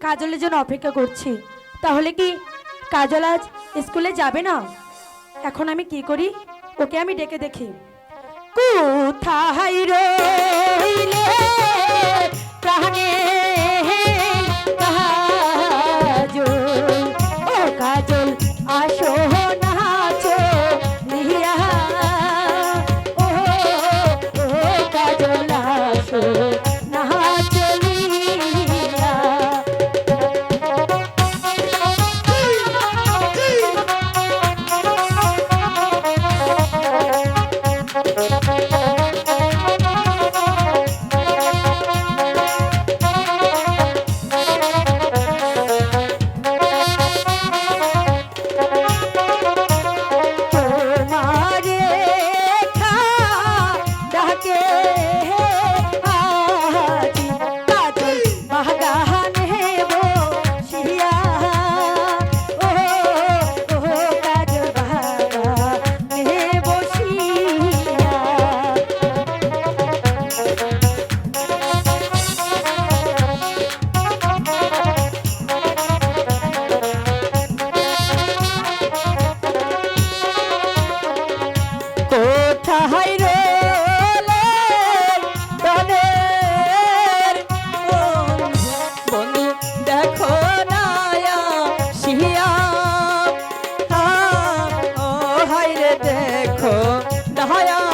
কাজলের জন্য অপেক্ষা করছি। তাহলে কি কাজল আজ স্কুলে যাবে না? এখন আমি কি করি? ওকে আমি ডেকে দেখি। কোথায় রইলে প্রাণে দেখো নায়া